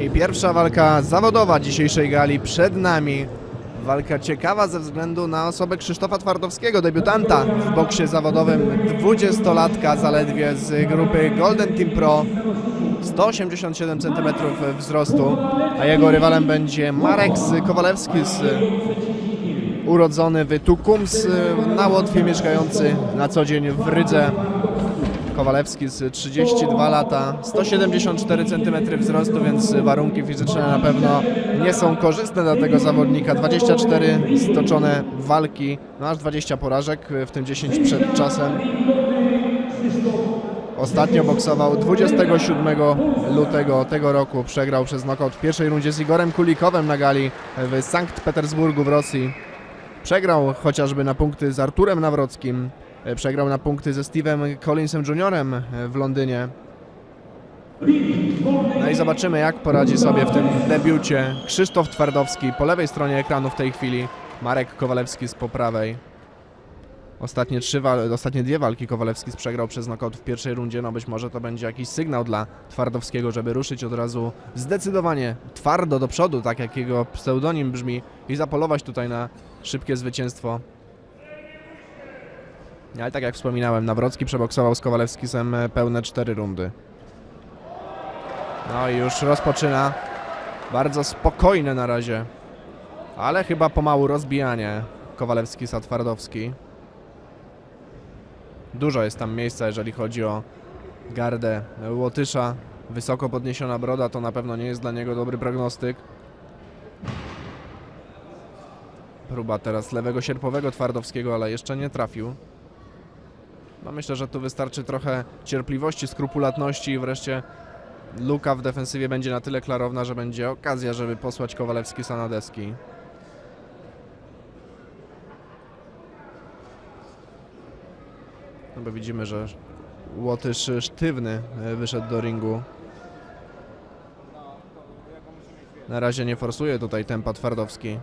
I pierwsza walka zawodowa dzisiejszej gali przed nami. Walka ciekawa ze względu na osobę Krzysztofa Twardowskiego, debiutanta w boksie zawodowym, 20-latka zaledwie z grupy Golden Team Pro. 187 cm wzrostu, a jego rywalem będzie Marek Kowalewski, z, urodzony w Tukums na Łotwie, mieszkający na co dzień w Rydze. Kowalewski z 32 lata, 174 cm wzrostu, więc warunki fizyczne na pewno nie są korzystne dla tego zawodnika. 24 stoczone walki, no aż 20 porażek, w tym 10 przed czasem. Ostatnio boksował 27 lutego tego roku. Przegrał przez knockout w pierwszej rundzie z Igorem Kulikowem na gali w Sankt Petersburgu w Rosji. Przegrał chociażby na punkty z Arturem Nawrockim. E, Przegrał na punkty ze Steve'em Collinsem Jr. w Londynie. No i zobaczymy, jak poradzi sobie w tym debiucie Krzysztof Twardowski po lewej stronie ekranu w tej chwili. Marek Kowalewski z po prawej. Ostatnie, trzy ostatnie dwie walki Kowalewski przegrał przez knockout w pierwszej rundzie. No być może to będzie jakiś sygnał dla Twardowskiego, żeby ruszyć od razu zdecydowanie twardo do przodu, tak jak jego pseudonim brzmi, i zapolować tutaj na szybkie zwycięstwo. Ale tak jak wspominałem, Nawrocki przeboksował z Kowalewskisem e, pełne cztery rundy. No i już rozpoczyna bardzo spokojne na razie, ale chyba pomału rozbijanie Kowalewskisa Twardowski. Dużo jest tam miejsca, jeżeli chodzi o gardę Łotysza. Wysoko podniesiona broda to na pewno nie jest dla niego dobry prognostyk. Próba teraz lewego sierpowego Twardowskiego, ale jeszcze nie trafił. No myślę, że tu wystarczy trochę cierpliwości, skrupulatności i wreszcie luka w defensywie będzie na tyle klarowna, że będzie okazja, żeby posłać Kowalewskisa na deski. No bo widzimy, że Łotysz sztywny e, wyszedł do ringu. Na razie nie forsuje tutaj tempa Twardowski.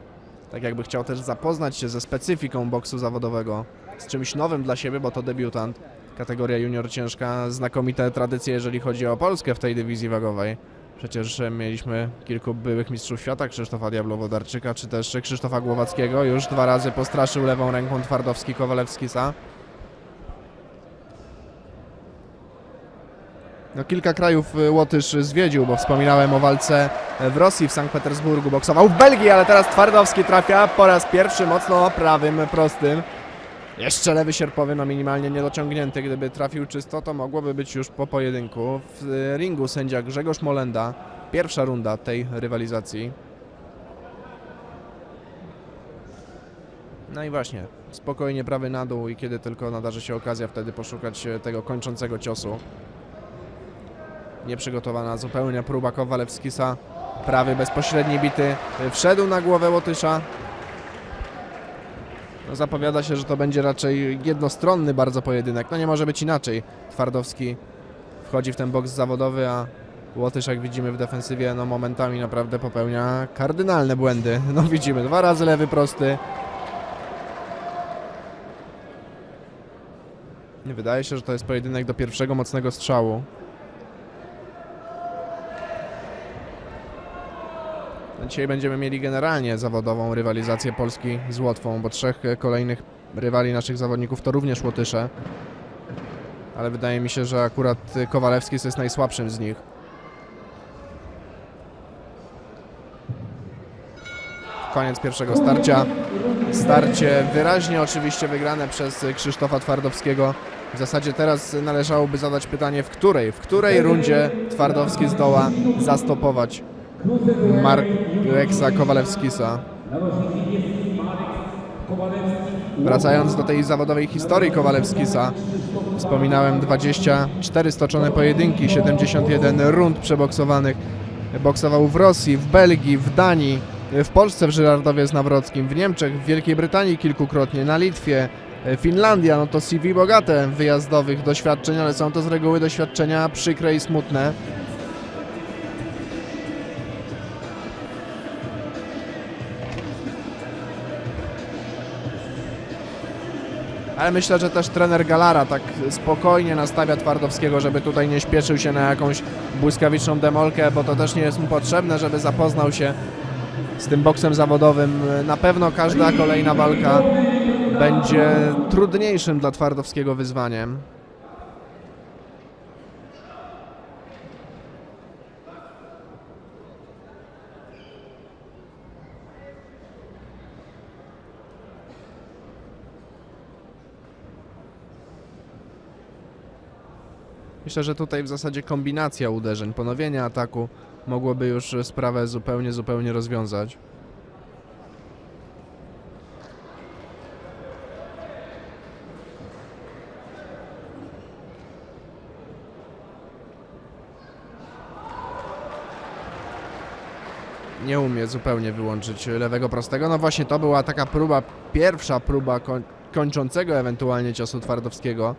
Tak jakby chciał też zapoznać się ze specyfiką boksu zawodowego, z czymś nowym dla siebie, bo to debiutant. Kategoria junior ciężka, znakomite tradycje, jeżeli chodzi o Polskę w tej dywizji wagowej. Przecież mieliśmy kilku byłych mistrzów świata, Krzysztofa Diablo-Wodarczyka, czy też Krzysztofa Głowackiego. Już dwa razy postraszył lewą ręką Twardowski Kowalewskisa. No, kilka krajów y, Łotysz zwiedził, bo wspominałem o walce w Rosji, w Sankt Petersburgu, boksował w Belgii, ale teraz Twardowski trafia po raz pierwszy mocno prawym, prostym. Jeszcze lewy sierpowy, no minimalnie niedociągnięty. Gdyby trafił czysto, to mogłoby być już po pojedynku. W y, ringu sędzia Grzegorz Molenda. Pierwsza runda tej rywalizacji. No i właśnie, spokojnie prawy na dół i kiedy tylko nadarzy się okazja, wtedy poszukać e, tego kończącego ciosu. Nieprzygotowana zupełnie próba Kowalewskisa. Prawy bezpośredni bity. Wszedł na głowę Łotysza. No, zapowiada się, że to będzie raczej jednostronny bardzo pojedynek. No nie może być inaczej. Twardowski wchodzi w ten boks zawodowy, a Łotysz, jak widzimy w defensywie, no momentami naprawdę popełnia kardynalne błędy. No widzimy, dwa razy lewy prosty. Wydaje się, że to jest pojedynek do pierwszego mocnego strzału. Dzisiaj będziemy mieli generalnie zawodową rywalizację Polski z Łotwą, bo trzech e, kolejnych rywali naszych zawodników to również Łotysze. Ale wydaje mi się, że akurat e, Kowalewski jest najsłabszym z nich. Koniec pierwszego starcia. Starcie wyraźnie oczywiście wygrane przez Krzysztofa Twardowskiego. W zasadzie teraz należałoby zadać pytanie, w której, w której rundzie Twardowski zdoła zastopować Marksa Kowalewskisa. Wracając do tej zawodowej historii Kowalewskisa, wspominałem 24 stoczone pojedynki, 71 rund przeboksowanych. Boksował w Rosji, w Belgii, w Danii, w Polsce w Żyrardowie z Nawrockim, w Niemczech, w Wielkiej Brytanii kilkukrotnie, na Litwie, Finlandia, no to CV bogate wyjazdowych doświadczeń, ale są to z reguły doświadczenia przykre i smutne. Ale myślę, że też trener Galara tak spokojnie nastawia Twardowskiego, żeby tutaj nie śpieszył się na jakąś błyskawiczną demolkę, bo to też nie jest mu potrzebne, żeby zapoznał się z tym boksem zawodowym. Na pewno każda kolejna walka będzie trudniejszym dla Twardowskiego wyzwaniem. Myślę, że tutaj w zasadzie kombinacja uderzeń, ponowienie ataku mogłoby już sprawę zupełnie, zupełnie rozwiązać. Nie umie zupełnie wyłączyć lewego prostego. No właśnie to była taka próba, pierwsza próba koń, kończącego ewentualnie ciosu Twardowskiego.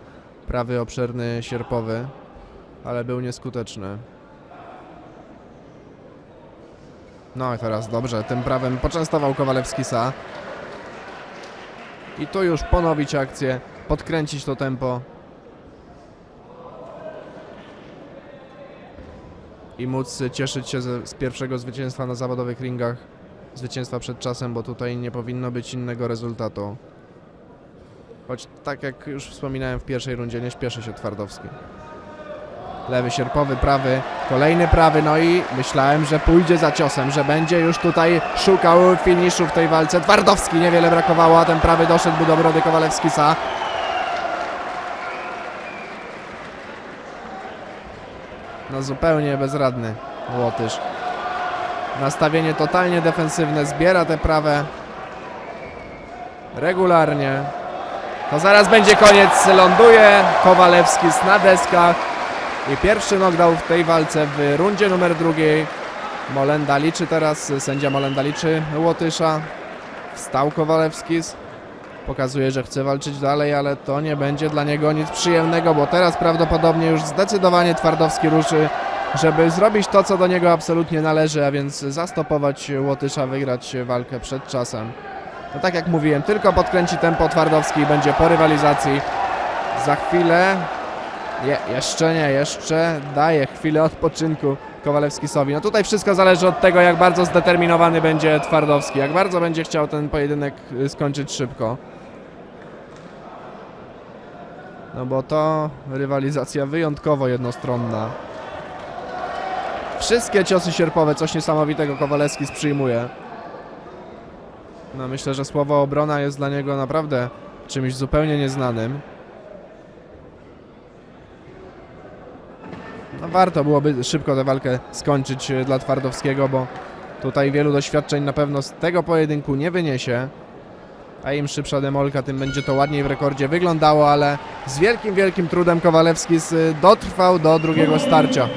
Prawy obszerny sierpowy, ale był nieskuteczny. No i teraz dobrze, tym prawem poczęstował Kowalewskisa. I tu już ponowić akcję, podkręcić to tempo. I móc cieszyć się z pierwszego zwycięstwa na zawodowych ringach. Zwycięstwa przed czasem, bo tutaj nie powinno być innego rezultatu. Choć tak jak już wspominałem w pierwszej rundzie, nie śpieszy się Twardowski. Lewy sierpowy, prawy, kolejny prawy, no i myślałem, że pójdzie za ciosem, że będzie już tutaj szukał finiszu w tej walce. Twardowski niewiele brakowało, a ten prawy doszedłby do brody Kowalewskisa. No zupełnie bezradny Łotysz. Nastawienie totalnie defensywne, zbiera te prawe regularnie. To zaraz będzie koniec, ląduje Kowalewski na deskach. I pierwszy knockdown w tej walce w rundzie numer drugiej. Molenda liczy teraz, sędzia Molenda liczy Łotysza. Wstał Kowalewskis. Pokazuje, że chce walczyć dalej, ale to nie będzie dla niego nic przyjemnego, bo teraz prawdopodobnie już zdecydowanie Twardowski ruszy, żeby zrobić to, co do niego absolutnie należy, a więc zastopować Łotysza, wygrać walkę przed czasem. No tak jak mówiłem, tylko podkręci tempo Twardowski i będzie po rywalizacji. Za chwilę je, jeszcze nie, jeszcze daje chwilę odpoczynku Kowalewskisowi. No tutaj wszystko zależy od tego, jak bardzo zdeterminowany będzie Twardowski, jak bardzo będzie chciał ten pojedynek y, skończyć szybko. No bo to rywalizacja wyjątkowo jednostronna. Wszystkie ciosy sierpowe, coś niesamowitego Kowalewski przyjmuje. No myślę, że słowo obrona jest dla niego naprawdę czymś zupełnie nieznanym. No warto byłoby szybko tę walkę skończyć e, dla Twardowskiego, bo tutaj wielu doświadczeń na pewno z tego pojedynku nie wyniesie. A im szybsza demolka, tym będzie to ładniej w rekordzie wyglądało, ale z wielkim, wielkim trudem Kowalewski z- dotrwał do drugiego starcia.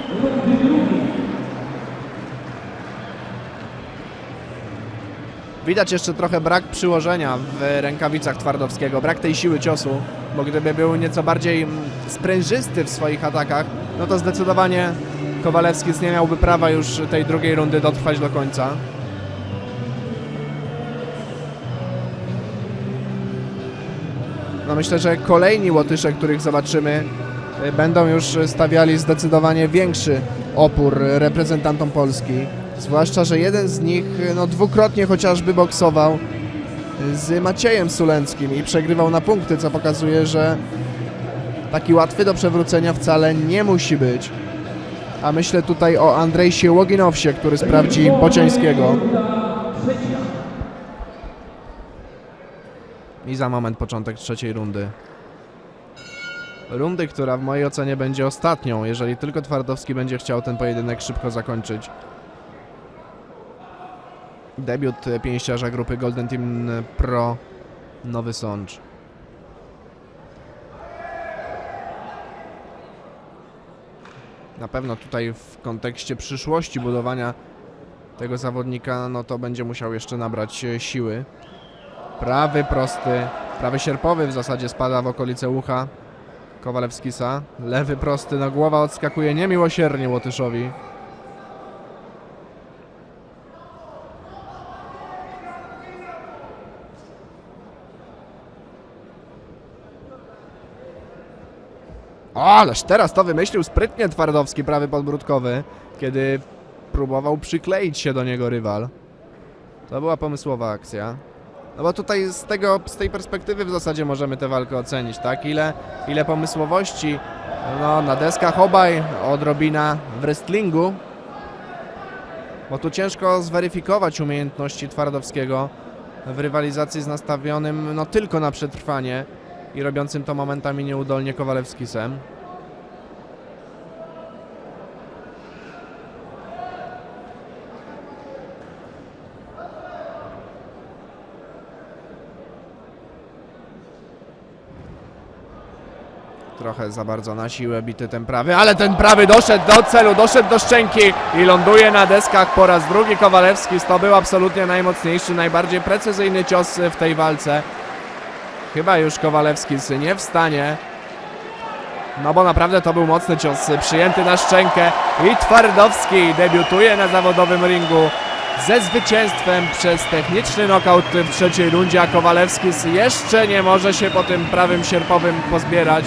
Widać jeszcze trochę brak przyłożenia w rękawicach Twardowskiego, brak tej siły ciosu, bo gdyby był nieco bardziej mm, sprężysty w swoich atakach, no to zdecydowanie Kowalewski nie miałby prawa już tej drugiej rundy dotrwać do końca. No myślę, że kolejni Łotysze, których zobaczymy, y, będą już stawiali zdecydowanie większy opór reprezentantom Polski. Zwłaszcza, że jeden z nich y, no, dwukrotnie chociażby boksował z Maciejem Sulenckim i przegrywał na punkty, co pokazuje, że taki łatwy do przewrócenia wcale nie musi być. A myślę tutaj o Andrejsie Łoginowsie, który sprawdzi Bociańskiego. I za moment początek trzeciej rundy. Rundy, która w mojej ocenie będzie ostatnią, jeżeli tylko Twardowski będzie chciał ten pojedynek szybko zakończyć. Debiut pięściarza grupy Golden Team Pro Nowy Sącz. Na pewno tutaj w kontekście przyszłości budowania tego zawodnika, no to będzie musiał jeszcze nabrać siły. Prawy prosty, prawy sierpowy w zasadzie spada w okolice ucha Kowalewskisa. Lewy prosty, no głowa odskakuje niemiłosiernie Łotyszowi. Ależ teraz to wymyślił sprytnie Twardowski, prawy podbródkowy, kiedy próbował przykleić się do niego rywal. To była pomysłowa akcja. No bo tutaj z, tego, z tej perspektywy w zasadzie możemy tę walkę ocenić, tak? Ile, ile pomysłowości no, na deskach obaj, odrobina w wrestlingu. Bo tu ciężko zweryfikować umiejętności Twardowskiego w rywalizacji z nastawionym no tylko na przetrwanie i robiącym to momentami nieudolnie Kowalewskisem. Trochę za bardzo na siłę bity ten prawy, ale ten prawy doszedł do celu, doszedł do szczęki i ląduje na deskach po raz drugi Kowalewski. To był absolutnie najmocniejszy, najbardziej precyzyjny cios w tej walce. Chyba już Kowalewski nie wstanie. No bo naprawdę to był mocny cios przyjęty na szczękę i Twardowski debiutuje na zawodowym ringu ze zwycięstwem przez techniczny knockout w trzeciej rundzie, a Kowalewski jeszcze nie może się po tym prawym sierpowym pozbierać.